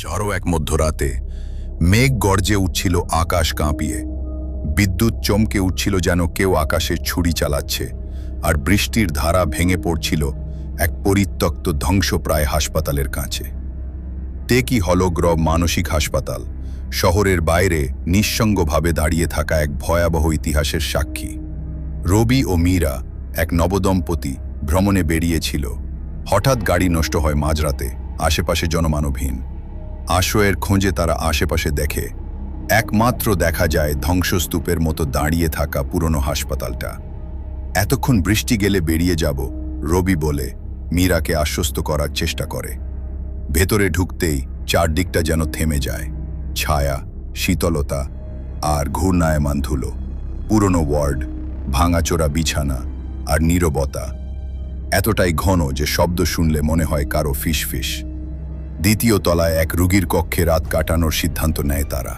ঝড়ো এক মধ্যরাতে। মেঘ গর্জে উঠছিল, আকাশ কাঁপিয়ে। বিদ্যুৎ চমকে উঠছিল যেন কেউ আকাশে ছুরি চালাচ্ছে। আর বৃষ্টির ধারা ভেঙে পড়ছিল এক পরিত্যক্ত ধ্বংসপ্রায় হাসপাতালের কাছে। টেকি হলগ্রব মানসিক হাসপাতাল, শহরের বাইরে নিঃসঙ্গভাবে দাঁড়িয়ে থাকা এক ভয়াবহ ইতিহাসের সাক্ষী। রবি ও মীরা এক নবদম্পতি ভ্রমণে বেরিয়েছিল। হঠাৎ গাড়ি নষ্ট হয় মাঝরাতে, আশেপাশে জনমানবহীন। আশ্রয়ের খোঁজে তারা আশেপাশে দেখে, একমাত্র দেখা যায় ধ্বংসস্তূপের মতো দাঁড়িয়ে থাকা পুরনো হাসপাতালটা। এতক্ষণ বৃষ্টি গেলে বেরিয়ে যাব, রবি বলে, মীরাকে আশ্বস্ত করার চেষ্টা করে। ভেতরে ঢুকতেই চারদিকটা যেন থেমে যায়, ছায়া, শীতলতা আর ঘূর্ণায়মান ধুলো, পুরনো ওয়ার্ড, ভাঙাচোরা বিছানা আর নীরবতা। এতটাই ঘন যে শব্দ শুনলে মনে হয় কারও ফিস ফিস দ্বিতীয় তলায় এক রুগীর কক্ষে রাত কাটানোর সিদ্ধান্ত নেয় তারা।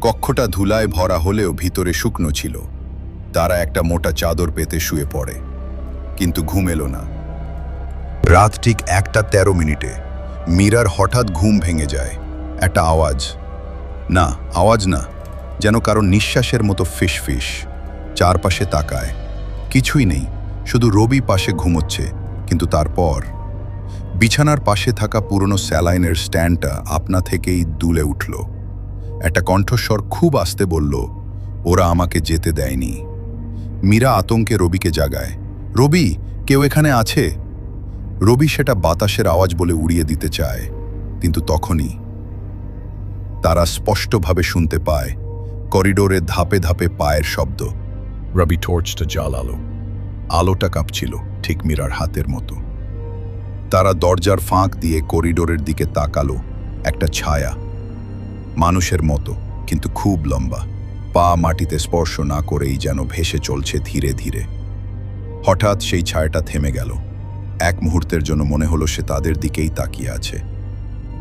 কক্ষটা ধুলায় ভরা হলেও ভিতরে শুকনো ছিল। তারা একটা মোটা চাদর পেতে শুয়ে পড়ে, কিন্তু ঘুম এলো না। রাত ঠিক একটা তেরো মিনিটে, মীরার হঠাৎ ঘুম ভেঙে যায়। একটা আওয়াজ। না আওয়াজ না, যেন কারও নিঃশ্বাসের মতো ফিস ফিস চারপাশে তাকায়। কিছুই নেই, শুধু রবি পাশে ঘুমোচ্ছে, কিন্তু তারপর বিছানার পাশে থাকা পুরনো স্যালাইনের স্ট্যান্ডটা আপনা থেকেই দুলে উঠল। একটা কণ্ঠস্বর খুব আস্তে বলল, ওরা আমাকে যেতে দেয়নি। মীরা আতঙ্কে রবিকে জাগায়, রবি, কেউ এখানে আছে? রবি সেটা বাতাসের আওয়াজ বলে উড়িয়ে দিতে চায়, কিন্তু তখনই তারা স্পষ্টভাবে শুনতে পায়, করিডোরে ধাপে ধাপে পায়ের শব্দ। রবি টর্চটা জাল আলো আলোটা কাঁপছিল, ঠিক মীরার হাতের মতো। তারা দরজার ফাঁক দিয়ে করিডোরের দিকে তাকালো, একটা ছায়া। মানুষের মতো, কিন্তু খুব লম্বা। পা মাটিতে স্পর্শ না করেই যেন ভেসে চলছে ধীরে ধীরে। হঠাৎ সেই ছায়াটা থেমে গেল। এক মুহূর্তের জন্য মনে হলো সে তাদের দিকেই তাকিয়ে আছে।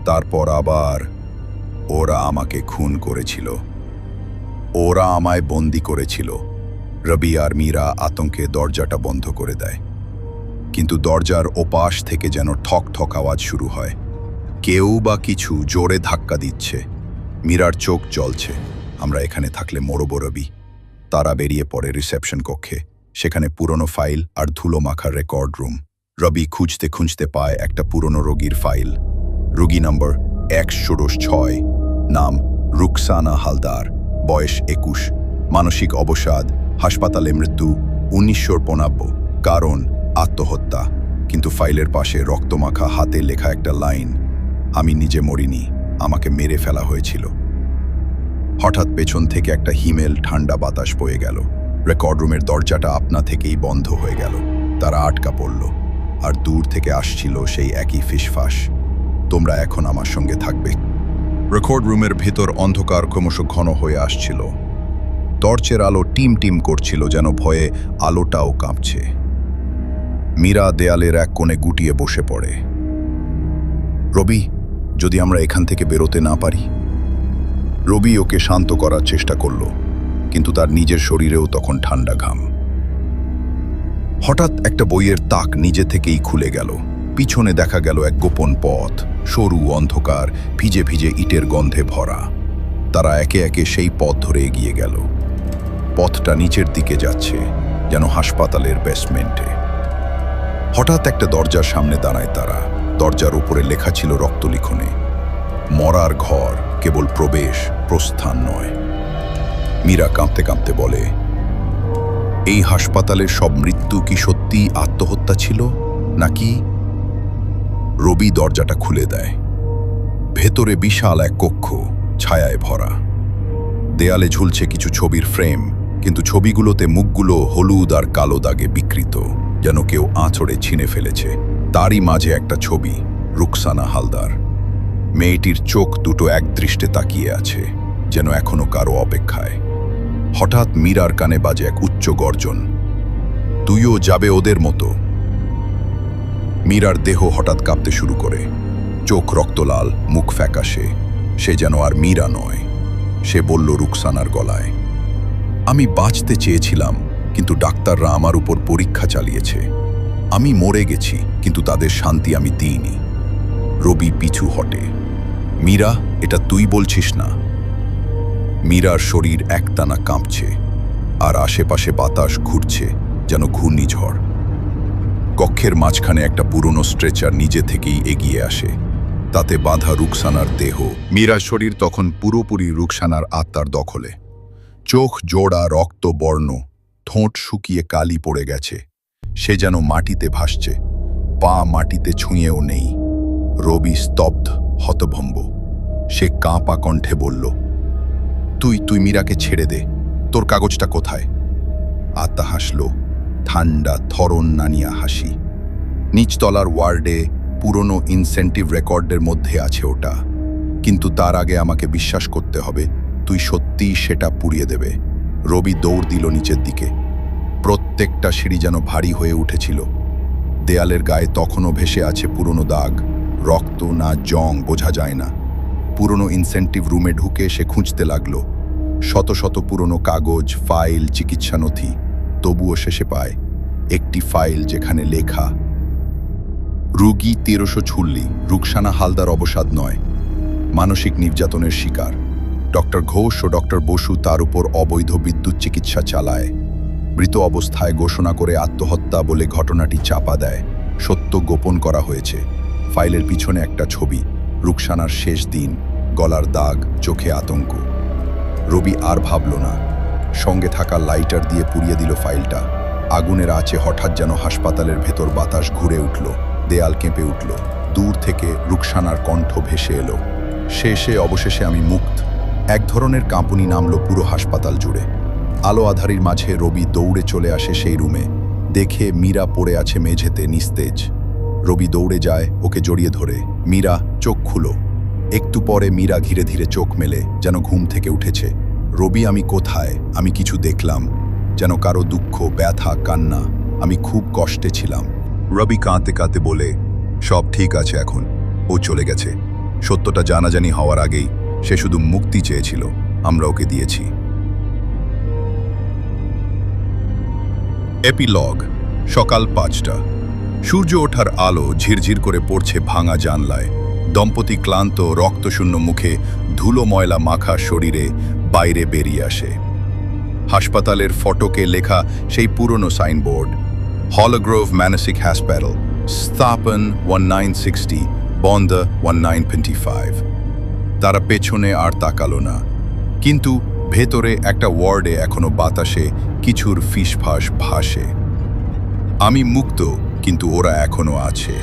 তারপর আবার ওরা আমাকে খুন করেছিল। ওরা আমায় বন্দি করেছিল। রবি আর মীরা আতঙ্কে দরজাটা বন্ধ করে দেয়। কিন্তু দরজার ওপাশ থেকে যেন ঠক ঠক আওয়াজ শুরু হয়। কেউ বা কিছু জোরে ধাক্কা দিচ্ছে। মীরার চোখ জ্বলছে। আমরা এখানে থাকলে মরব রবি। তারা বেরিয়ে পড়ে রিসেপশন কক্ষে। সেখানে পুরনো ফাইল আর ধুলো মাখার রেকর্ড রুম। রবি খুঁজতে খুঁজতে পায় একটা পুরনো রোগীর ফাইল। রোগী নম্বর এক ষোড়শ ছয়। নাম রুকসানা হালদার। বয়স একুশ। মানসিক অবসাদ। হাসপাতালে মৃত্যু। উনিশশো কারণ আত্মহত্যা। কিন্তু ফাইলের পাশে রক্তমাখা হাতে লেখা একটা লাইন, আমি নিজে মরিনি, আমাকে মেরে ফেলা হয়েছিল। হঠাৎ পেছন থেকে একটা হিমেল ঠান্ডা বাতাস বয়ে গেল। রেকর্ড রুমের দরজাটা আপনা থেকেই বন্ধ হয়ে গেল। তারা আটকা পড়ল, আর দূর থেকে আসছিল সেই একই ফিসফাস। তোমরা এখন আমার সঙ্গে থাকবে। রেকর্ড রুমের ভেতর অন্ধকার ক্রমশ ঘন হয়ে আসছিল। টর্চের আলো টিম টিম করছিল যেন ভয়ে আলোটাও কাঁপছে। মীরা দেয়ালের এক কোণে গুটিয়ে বসে পড়ে। রবি, যদি আমরা এখান থেকে বেরোতে না পারি? রবি ওকে শান্ত করার চেষ্টা করল, কিন্তু তার নিজের শরীরেও তখন ঠান্ডা ঘাম। হঠাৎ একটা বইয়ের তাক নিজে থেকেই খুলে গেল। পিছনে দেখা গেল এক গোপন পথ, সরু অন্ধকার, ভিজে ভিজে ইটের গন্ধে ভরা। তারা একে একে সেই পথ ধরে এগিয়ে গেল। পথটা নিচের দিকে যাচ্ছে, যেন হাসপাতালের বেসমেন্টে। হঠাৎ একটা দরজার সামনে দাঁড়ায় তারা। দরজার উপরে লেখা ছিল রক্তলিখনে, মরার ঘর কেবল প্রবেশ, প্রস্থান নয়। মীরা কাঁপতে কাঁপতে বলে, এই হাসপাতালের সব মৃত্যু কি সত্যি আত্মহত্যা ছিল, নাকি? রবি দরজাটা খুলে দেয়, ভেতরে বিশাল এক কক্ষ, ছায়ায় ভরা। দেয়ালে ঝুলছে কিছু ছবির ফ্রেম, কিন্তু ছবিগুলোতে মুখগুলো হলুদ আর কালো দাগে বিকৃত। যেন কেউ আঁচড়ে ছিঁড়ে ফেলেছে। তারই মাঝে একটা ছবি, রুকসানা হালদার। মেয়েটির চোখ দুটো এক দৃষ্টে তাকিয়ে আছে, যেন এখনও কারও অপেক্ষায়। হঠাৎ মীরার কানে বাজে এক উচ্চ গর্জন। তুইও যাবে ওদের মতো? মীরার দেহ হঠাৎ কাঁপতে শুরু করে। চোখ রক্তলাল মুখ ফ্যাকাশে। সে যেন আর মীরা নয়। সে বলল রুকসানার গলায়, আমি বাঁচতে চেয়েছিলাম কিন্তু ডাক্তাররা আমার উপর পরীক্ষা চালিয়েছে। আমি মরে গেছি, কিন্তু তাদের শান্তি আমি দিইনি। রবি পিছু হটে। মীরা, এটা তুই বলছিস না? মীরার শরীর একটানা কাঁপছে, আর আশেপাশে বাতাস ঘুরছে, যেন ঘূর্ণিঝড়। কক্ষের মাঝখানে একটা পুরনো স্ট্রেচার নিজে থেকেই এগিয়ে আসে। তাতে বাঁধা রুকসানার দেহ। মীরার শরীর তখন পুরোপুরি রুকসানার আত্মার দখলে। চোখ, জোড়া, রক্ত, বর্ণ ঠোঁট শুকিয়ে কালি পড়ে গেছে। সে যেন মাটিতে ভাসছে। পা মাটিতে ছুঁয়েও নেই। রবি স্তব্ধ, হতভম্ব। সে কাঁপা কণ্ঠে বলল, তুই তুই মীরাকে ছেড়ে দে। তোর কাগজটা কোথায়? আত্মা হাসল ঠান্ডা থরন নানিয়া হাসি। নিচতলার ওয়ার্ডে পুরনো ইনসেন্টিভ রেকর্ডের মধ্যে আছে ওটা। কিন্তু তার আগে আমাকে বিশ্বাস করতে হবে, তুই সত্যিই সেটা পুড়িয়ে দেবে। রবি দৌড় দিল নিচের দিকে। প্রত্যেকটা সিঁড়ি যেন ভারী হয়ে উঠেছিল। দেয়ালের গায়ে তখনও ভেসে আছে পুরনো দাগ। রক্ত না জং বোঝা যায় না। পুরনো ইনসেন্টিভ রুমে ঢুকে সে খুঁজতে লাগল। শত শত পুরনো কাগজ, ফাইল, চিকিৎসা নথি, তবুও শেষে পায়। একটি ফাইল যেখানে লেখা, রুগী তেরোশো ছুল্লি, রুকসানা হালদার অবসাদ নয়। মানসিক নির্যাতনের শিকার। ডক্টর ঘোষ ও ডক্টর বসু তার উপর অবৈধ বিদ্যুৎ চিকিৎসা চালায়। মৃত অবস্থায় ঘোষণা করে আত্মহত্যা বলে ঘটনাটি চাপা দেয়। সত্য গোপন করা হয়েছে। ফাইলের পিছনে একটা ছবি, রুকসানার শেষ দিন, গলার দাগ, চোখে আতঙ্ক। রবি আর ভাবল না। সঙ্গে থাকা লাইটার দিয়ে পুড়িয়ে দিল ফাইলটা। আগুনের আঁচে হঠাৎ যেন হাসপাতালের ভেতর বাতাস ঘুরে উঠল, দেয়াল কেঁপে উঠল। দূর থেকে রুকসানার কণ্ঠ ভেসে এলো। শেষে, অবশেষে আমি মুক্ত। এক ধরনের কাঁপুনি নামল পুরো হাসপাতাল জুড়ে। আলো আধারির মাঝে রবি দৌড়ে চলে আসে সেই রুমে। দেখে মীরা পড়ে আছে মেঝেতে নিস্তেজ। রবি দৌড়ে যায়, ওকে জড়িয়ে ধরে। মীরা, চোখ খুলো। একটু পরে মীরা ধীরে ধীরে চোখ মেলে, যেন ঘুম থেকে উঠেছে। রবি, আমি কোথায়? আমি কিছু দেখলাম। যেন কারও দুঃখ, ব্যথা, কান্না। আমি খুব কষ্টে ছিলাম। রবি কাঁদতে কাঁদতে বলে, সব ঠিক আছে এখন। ও চলে গেছে। সত্যটা জানাজানি হওয়ার আগেই সে শুধু মুক্তি চেয়েছিল। আমরা ওকে দিয়েছি। এপিলগ, সকাল পাঁচটা। সূর্য ওঠার আলো ঝিরঝির করে পড়ছে ভাঙা জানলায়। দম্পতি ক্লান্ত, রক্তশূন্য মুখে ধুলো ময়লা মাখা শরীরে বাইরে বেরিয়ে আসে। হাসপাতালের ফটকে লেখা সেই পুরনো সাইনবোর্ড, হলগ্রোভ ম্যানসিক হ্যাসপ্যাটাল স্থাপন ওয়ান নাইন সিক্সটি বন্ধ ওয়ান নাইন টোয়েন্টি ফাইভ। তারা পেছনে আর তাকালো না। কিন্তু ভেতরে একটা ওয়ার্ডে এখনও বাতাসে কিছুর ফিসফাস ভাসে। আমি মুক্ত কিন্তু ওরা এখনও আছে।